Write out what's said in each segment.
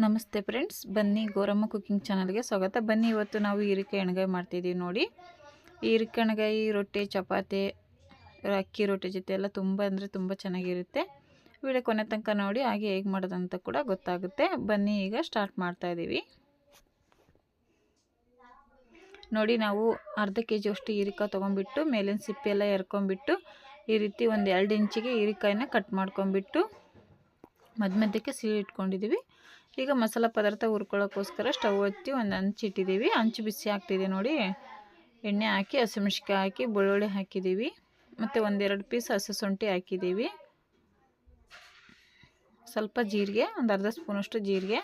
ನಮಸ್ತೆ ಫ್ರೆಂಡ್ಸ್, ಬನ್ನಿ ಗೋರಮ್ಮ ಕುಕಿಂಗ್ ಚಾನಲ್ಗೆ ಸ್ವಾಗತ. ಬನ್ನಿ ಇವತ್ತು ನಾವು ಹೀರಿಕಾಯಿ ಎಣ್ಗಾಯಿ ಮಾಡ್ತಿದ್ದೀವಿ ನೋಡಿ. ಹೀರಿಕಾಯಿ ಎಣ್ಗಾಯಿ, ರೊಟ್ಟಿ, ಚಪಾತಿ, ಅಕ್ಕಿ ರೊಟ್ಟಿ ಜೊತೆ ಎಲ್ಲ ತುಂಬ ಅಂದರೆ ತುಂಬ ಚೆನ್ನಾಗಿರುತ್ತೆ. ವಿಡಿಯೋ ಕೊನೆ ತನಕ ನೋಡಿ, ಹಾಗೆ ಹೇಗೆ ಮಾಡೋದಂತ ಕೂಡ ಗೊತ್ತಾಗುತ್ತೆ. ಬನ್ನಿ ಈಗ ಸ್ಟಾರ್ಟ್ ಮಾಡ್ತಾಯಿದ್ದೀವಿ ನೋಡಿ, ನಾವು ಅರ್ಧ ಕೆ ಜಿ ಅಷ್ಟು ಹೀರಿಕಾಯಿ ತೊಗೊಂಡ್ಬಿಟ್ಟು, ಮೇಲಿನ ಸಿಪ್ಪೆ ಎಲ್ಲ ಎರ್ಕೊಂಬಿಟ್ಟು ಈ ರೀತಿ ಒಂದು ಎರಡು ಇಂಚಿಗೆ ಹೀರಿಕಾಯಿನ ಕಟ್ ಮಾಡ್ಕೊಂಬಿಟ್ಟು ಮಧ್ಯ ಮಧ್ಯಕ್ಕೆ ಸೀಳು ಇಟ್ಕೊಂಡಿದ್ದೀವಿ ಈಗ ಮಸಾಲ ಪದಾರ್ಥ ಹುರ್ಕೊಳ್ಳೋಕ್ಕೋಸ್ಕರ ಸ್ಟವ್ ಹಚ್ಚಿ ಒಂದು ಹಂಚು ಇಟ್ಟಿದ್ದೀವಿ. ಹಂಚು ಬಿಸಿ ಆಗ್ತಿದೆ ನೋಡಿ. ಎಣ್ಣೆ ಹಾಕಿ ಹಸಿಮೆಣ್ಸಿಕಾಯಿ ಹಾಕಿ, ಬೆಳ್ಳುಳ್ಳಿ ಹಾಕಿದ್ದೀವಿ. ಮತ್ತು ಒಂದೆರಡು ಪೀಸ್ ಹಸಿ ಶುಂಠಿ ಹಾಕಿದ್ದೀವಿ. ಸ್ವಲ್ಪ ಜೀರಿಗೆ, ಒಂದು ಅರ್ಧ ಸ್ಪೂನಷ್ಟು ಜೀರಿಗೆ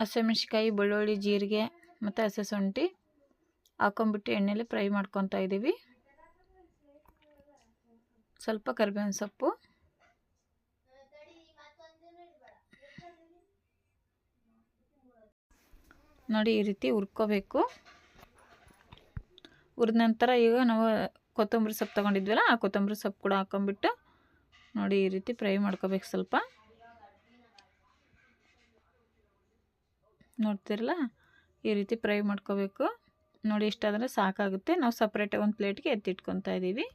ಹಸಿಮೆಣ್ಸಿಕಾಯಿ ಬೆಳ್ಳುಳ್ಳಿ, ಜೀರಿಗೆ ಮತ್ತು ಹಸಿ ಶುಂಠಿ ಹಾಕೊಂಬಿಟ್ಟು ಎಣ್ಣೆಲಿ ಫ್ರೈ ಮಾಡ್ಕೊತಾ ಇದ್ದೀವಿ. ಸ್ವಲ್ಪ ಕರಿಬೇವಿನ ಸೊಪ್ಪು ನೋಡಿ ಈ ರೀತಿ ಹುರ್ಕೋಬೇಕು. ಹುರಿದ ನಂತರ ಈಗ ನಾವು ಕೊತ್ತಂಬರಿ ಸೊಪ್ಪು ತೊಗೊಂಡಿದ್ವಲ್ಲ, ಆ ಕೊತ್ತಂಬರಿ ಸೊಪ್ಪು ಕೂಡ ಹಾಕೊಂಬಿಟ್ಟು ನೋಡಿ ಈ ರೀತಿ ಫ್ರೈ ಮಾಡ್ಕೋಬೇಕು ಸ್ವಲ್ಪ. ನೋಡ್ತಿರಲ್ಲ ಈ ರೀತಿ ಫ್ರೈ ಮಾಡ್ಕೋಬೇಕು. ನೋಡಿ ಇಷ್ಟಾದರೆ ಸಾಕಾಗುತ್ತೆ. ನಾವು ಸಪ್ರೇಟಾಗಿ ಒಂದು ಪ್ಲೇಟ್ಗೆ ಎತ್ತಿಟ್ಕೊತಾ ಇದ್ದೀವಿ.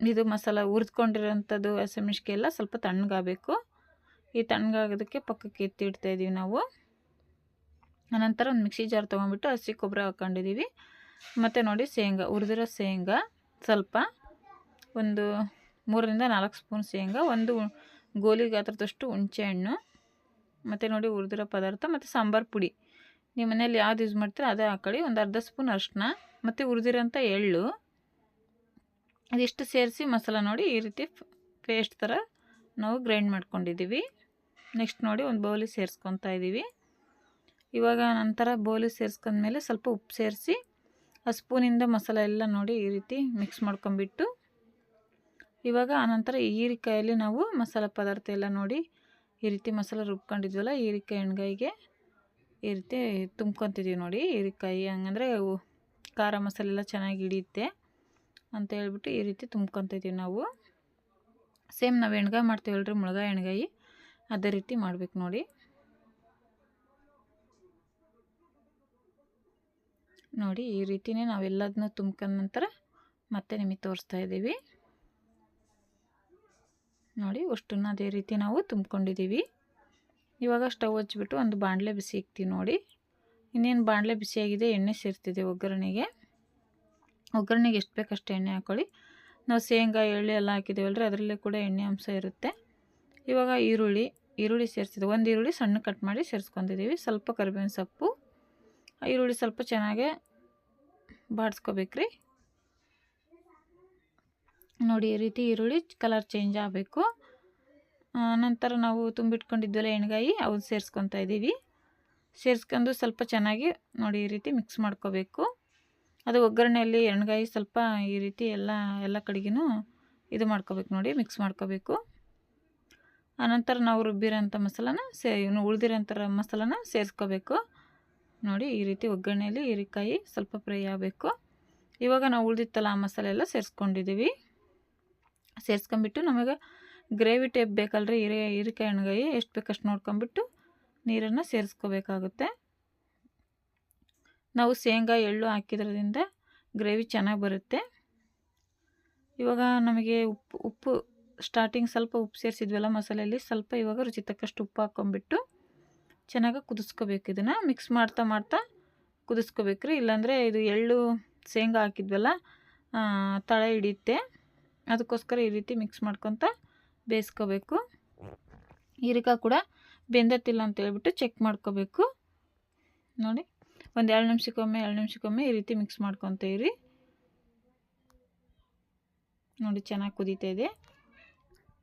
ಇದು ಮಸಾಲ ಹುರಿದ್ಕೊಂಡಿರೋಂಥದ್ದು ಹಸಿಮೆಣ್ಸಿಗೆ ಎಲ್ಲ ಸ್ವಲ್ಪ ತಣ್ಣಗಾಗಬೇಕು. ಈ ತಣ್ಣಗಾಗೋದಕ್ಕೆ ಪಕ್ಕಕ್ಕೆ ಎತ್ತಿಡ್ತಾ ಇದ್ದೀವಿ ನಾವು. ಅನಂತರ ಒಂದು ಮಿಕ್ಸಿ ಜಾರ್ ತೊಗೊಂಡ್ಬಿಟ್ಟು ಹಸಿ ಕೊಬ್ಬರಿ ಹಾಕ್ಕೊಂಡಿದ್ದೀವಿ. ಮತ್ತು ನೋಡಿ ಶೇಂಗಾ, ಹುರಿದಿರೋ ಶೇಂಗಾ ಸ್ವಲ್ಪ ಒಂದು ಮೂರರಿಂದ ನಾಲ್ಕು ಸ್ಪೂನ್ ಶೇಂಗಾ, ಒಂದು ಗೋಲಿ ಗಾತ್ರದಷ್ಟು ಹುಣಸೆಹಣ್ಣು ಮತ್ತು ನೋಡಿ ಹುರಿದಿರೋ ಪದಾರ್ಥ, ಮತ್ತು ಸಾಂಬಾರು ಪುಡಿ. ನಿಮ್ಮ ಮನೇಲಿ ಯಾವ್ದು ಯೂಸ್ ಮಾಡ್ತೀರೋ ಅದೇ ಹಾಕೊಳ್ಳಿ. ಒಂದು ಅರ್ಧ ಸ್ಪೂನ್ ಅರಿಶಿನ, ಮತ್ತು ಹುರಿದಿರೋಂಥ ಎಳ್ಳು ಅದಿಷ್ಟು ಸೇರಿಸಿ ಮಸಾಲ ನೋಡಿ ಈ ರೀತಿ ಪೇಸ್ಟ್ ಥರ ನಾವು ಗ್ರೈಂಡ್ ಮಾಡ್ಕೊಂಡಿದ್ದೀವಿ. ನೆಕ್ಸ್ಟ್ ನೋಡಿ ಒಂದು ಬೌಲಿ ಸೇರಿಸ್ಕೊತಾ ಇದ್ದೀವಿ. ಇವಾಗ ನಂತರ ಬೋಲಿ ಸೇರಿಸ್ಕೊಂಡ್ಮೇಲೆ ಸ್ವಲ್ಪ ಉಪ್ಪು ಸೇರಿಸಿ, ಆ ಸ್ಪೂನಿಂದ ಮಸಾಲೆ ಎಲ್ಲ ನೋಡಿ ಈ ರೀತಿ ಮಿಕ್ಸ್ ಮಾಡ್ಕೊಂಬಿಟ್ಟು ಇವಾಗ ಆನಂತರ ಹೀರಿಕಾಯಲ್ಲಿ ನಾವು ಮಸಾಲೆ ಪದಾರ್ಥ ಎಲ್ಲ ನೋಡಿ ಈ ರೀತಿ ಮಸಾಲೆ ರುಬ್ಕೊಂಡಿದ್ವಲ್ಲ, ಹೀರಿಕಾಯಿ ಎಣ್ಗಾಯಿಗೆ ಈ ರೀತಿ ತುಂಬ್ಕೊತಿದ್ದೀವಿ ನೋಡಿ ಹೀರಿಕಾಯಿ. ಹಂಗಂದರೆ ಖಾರ ಮಸಾಲೆ ಎಲ್ಲ ಚೆನ್ನಾಗಿ ಹಿಡಿಯುತ್ತೆ ಅಂತ ಹೇಳ್ಬಿಟ್ಟು ಈ ರೀತಿ ತುಂಬ್ಕೊತಿದ್ದೀವಿ ನಾವು. ಸೇಮ್ ನಾವು ಎಣ್ಗಾಯಿ ಮಾಡ್ತೀವಲ್ರಿ ಮುಳುಗಾಯಿ ಎಣ್ಗಾಯಿ. ಅದೇ ರೀತಿ ಮಾಡ್ಬೇಕು ನೋಡಿ. ನೋಡಿ ಈ ರೀತಿಯೇ ನಾವೆಲ್ಲದನ್ನೂ ತುಂಬ್ಕೊಂಡ ನಂತರ ಮತ್ತೆ ನಿಮಗೆ ತೋರಿಸ್ತಾ ಇದ್ದೀವಿ. ನೋಡಿ ಅಷ್ಟನ್ನು ಅದೇ ರೀತಿ ನಾವು ತುಂಬ್ಕೊಂಡಿದ್ದೀವಿ. ಇವಾಗ ಸ್ಟವ್ ಹಚ್ಬಿಟ್ಟು ಒಂದು ಬಾಣಲೆ ಬಿಸಿ ಇಕ್ತೀವಿ ನೋಡಿ. ಇನ್ನೇನು ಬಾಣಲೆ ಬಿಸಿಯಾಗಿದೆ ಎಣ್ಣೆ ಸೇರ್ತಿದೆ ಒಗ್ಗರಣೆಗೆ. ಒಗ್ಗರಣೆಗೆ ಎಷ್ಟು ಬೇಕಷ್ಟು ಎಣ್ಣೆ ಹಾಕ್ಕೊಳ್ಳಿ ನಾವು ಶೇಂಗಾ, ಎಳ್ಳು ಎಲ್ಲ ಹಾಕಿದ್ದೀವಲ್ರಿ ಅದರಲ್ಲೇ ಕೂಡ ಎಣ್ಣೆ ಅಂಶ ಇರುತ್ತೆ. ಇವಾಗ ಈರುಳ್ಳಿ ಈರುಳ್ಳಿ ಸೇರಿಸಿದೆ ಒಂದು ಈರುಳ್ಳಿ ಸಣ್ಣ ಕಟ್ ಮಾಡಿ ಸೇರಿಸ್ಕೊಂಡಿದ್ದೀವಿ. ಸ್ವಲ್ಪ ಕರಿಬೇವಿನ ಸೊಪ್ಪು. ಈರುಳ್ಳಿ ಸ್ವಲ್ಪ ಚೆನ್ನಾಗೆ ಬಾಡಿಸ್ಕೋಬೇಕ್ರಿ. ನೋಡಿ, ಈ ರೀತಿ ಈರುಳ್ಳಿ ಕಲರ್ ಚೇಂಜ್ ಆಗಬೇಕು. ನಂತರ ನಾವು ತುಂಬಿಟ್ಕೊಂಡಿದ್ವಲ್ಲ ಎಣ್ಗಾಯಿ ಅವು ಸೇರಿಸ್ಕೊತಾ ಇದ್ದೀವಿ. ಸೇರಿಸ್ಕೊಂಡು ಸ್ವಲ್ಪ ಚೆನ್ನಾಗಿ ನೋಡಿ, ಈ ರೀತಿ ಮಿಕ್ಸ್ ಮಾಡ್ಕೋಬೇಕು. ಅದು ಒಗ್ಗರಣೆಯಲ್ಲಿ ಎಣ್ಗಾಯಿ ಸ್ವಲ್ಪ ಈ ರೀತಿ ಎಲ್ಲ ಎಲ್ಲ ಕಡೆಗೂ ಇದು ಮಾಡ್ಕೋಬೇಕು ನೋಡಿ ಮಿಕ್ಸ್ ಮಾಡ್ಕೋಬೇಕು. ಆನಂತರ ನಾವು ರುಬ್ಬಿರೋಂಥ ಮಸಾಲಾನ ಸೇ ಉಳಿದಿರೋಂಥ ಮಸಾಲನ ಸೇರಿಸ್ಕೋಬೇಕು. ನೋಡಿ ಈ ರೀತಿ ಒಗ್ಗರಣೆಯಲ್ಲಿ ಹೀರೆಕಾಯಿ ಸ್ವಲ್ಪ ಫ್ರೈ ಆಗಬೇಕು. ಇವಾಗ ನಾವು ಉಳಿದಿತ್ತಲ್ಲ ಆ ಮಸಾಲೆ ಎಲ್ಲ ಸೇರಿಸ್ಕೊಂಡಿದ್ದೀವಿ. ಸೇರಿಸ್ಕೊಂಬಿಟ್ಟು ನಮಗೆ ಗ್ರೇವಿ ಟೈಪ್ ಬೇಕಲ್ರಿ ಹೀರೆ, ಹೀರೆಕಾಯಿ ಎಣ್ಗಾಯಿ ಎಷ್ಟು ಬೇಕಷ್ಟು ನೋಡ್ಕೊಂಬಿಟ್ಟು ನೀರನ್ನು ಸೇರಿಸ್ಕೋಬೇಕಾಗುತ್ತೆ. ನಾವು ಶೇಂಗಾ, ಎಳ್ಳು ಹಾಕಿದ್ರಿಂದ ಗ್ರೇವಿ ಚೆನ್ನಾಗಿ ಬರುತ್ತೆ. ಇವಾಗ ನಮಗೆ ಉಪ್ಪು ಉಪ್ಪು ಸ್ಟಾರ್ಟಿಂಗ್ ಸ್ವಲ್ಪ ಉಪ್ಪು ಸೇರಿಸಿದ್ವಲ್ಲ ಮಸಾಲೆಯಲ್ಲಿ ಸ್ವಲ್ಪ ಇವಾಗ ರುಚಿ ತಕ್ಕಷ್ಟು ಉಪ್ಪು ಹಾಕ್ಕೊಂಬಿಟ್ಟು ಚೆನ್ನಾಗಿ ಕುದಿಸ್ಕೋಬೇಕು. ಇದನ್ನು ಮಿಕ್ಸ್ ಮಾಡ್ತಾ ಮಾಡ್ತಾ ಕುದಿಸ್ಕೋಬೇಕ್ರಿ. ಇಲ್ಲಾಂದರೆ ಇದು ಎಳ್ಳು ಶೇಂಗಾ ಹಾಕಿದ್ವಲ್ಲ ತಳೆ ಹಿಡಿಯುತ್ತೆ. ಅದಕ್ಕೋಸ್ಕರ ಈ ರೀತಿ ಮಿಕ್ಸ್ ಮಾಡ್ಕೊತ ಬೇಯಿಸ್ಕೋಬೇಕು. ಹೀರಿಕಾಯಿ ಕೂಡ ಬೆಂದತ್ತಿಲ್ಲ ಅಂತ ಹೇಳ್ಬಿಟ್ಟು ಚೆಕ್ ಮಾಡ್ಕೋಬೇಕು. ನೋಡಿ, ಒಂದು ಎರಡು ನಿಮಿಷಕ್ಕೊಮ್ಮೆ ಎರಡು ನಿಮಿಷಕ್ಕೊಮ್ಮೆ ಈ ರೀತಿ ಮಿಕ್ಸ್ ಮಾಡ್ಕೊತ ಇರಿ. ನೋಡಿ, ಚೆನ್ನಾಗಿ ಕುದೀತಾ ಇದೆ.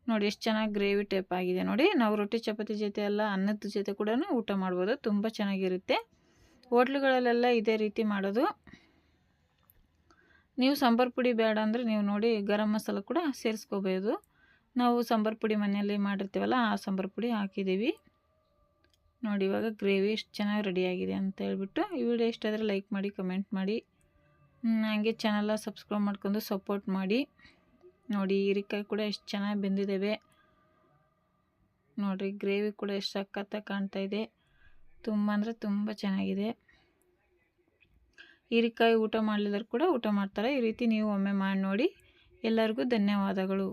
ನೋಡಿ ಎಷ್ಟು ಚೆನ್ನಾಗಿ ಗ್ರೇವಿ ಟೈಪ್ ಆಗಿದೆ ನೋಡಿ. ನಾವು ರೊಟ್ಟಿ, ಚಪಾತಿ ಜೊತೆ ಎಲ್ಲ ಅನ್ನದ ಜೊತೆ ಕೂಡ ಊಟ ಮಾಡ್ಬೋದು. ತುಂಬ ಚೆನ್ನಾಗಿರುತ್ತೆ. ಹೋಟ್ಲುಗಳಲ್ಲೆಲ್ಲ ಇದೇ ರೀತಿ ಮಾಡೋದು. ನೀವು ಸಾಂಬಾರು ಪುಡಿ ಬೇಡ ಅಂದರೆ ನೀವು ನೋಡಿ ಗರಂ ಮಸಾಲ ಕೂಡ ಸೇರಿಸ್ಕೋಬೋದು. ನಾವು ಸಾಂಬಾರು ಪುಡಿ ಮನೆಯಲ್ಲಿ ಮಾಡಿರ್ತೀವಲ್ಲ, ಆ ಸಾಂಬಾರು ಪುಡಿ ಹಾಕಿದ್ದೀವಿ. ನೋಡಿ ಇವಾಗ ಗ್ರೇವಿ ಎಷ್ಟು ಚೆನ್ನಾಗಿ ರೆಡಿಯಾಗಿದೆ ಅಂತ ಹೇಳ್ಬಿಟ್ಟು. ಈ ವಿಡಿಯೋ ಇಷ್ಟಾದರೆ ಲೈಕ್ ಮಾಡಿ ಕಮೆಂಟ್ ಮಾಡಿ. ಹಾಗೆ ಚಾನಲ್ನ ಸಬ್ಸ್ಕ್ರೈಬ್ ಮಾಡ್ಕೊಂಡು ಸಪೋರ್ಟ್ ಮಾಡಿ. ನೋಡಿ, ಹೀರಿಕಾಯಿ ಕೂಡ ಎಷ್ಟು ಚೆನ್ನಾಗಿ ಬೆಂದಿದ್ದಾವೆ ನೋಡಿರಿ, ಗ್ರೇವಿ ಕೂಡ ಎಷ್ಟು ಸಖತ್ತಾಗಿ ಕಾಣ್ತಾ ಇದೆ. ತುಂಬ ಅಂದರೆ ತುಂಬ ಚೆನ್ನಾಗಿದೆ. ಹೀರಿಕಾಯಿ ಊಟ ಮಾಡಲಿಲ್ಲರು ಕೂಡ ಊಟ ಮಾಡ್ತಾರೆ. ಈ ರೀತಿ ನೀವು ಒಮ್ಮೆ ಮಾಡಿ ನೋಡಿ. ಎಲ್ಲರಿಗೂ ಧನ್ಯವಾದಗಳು.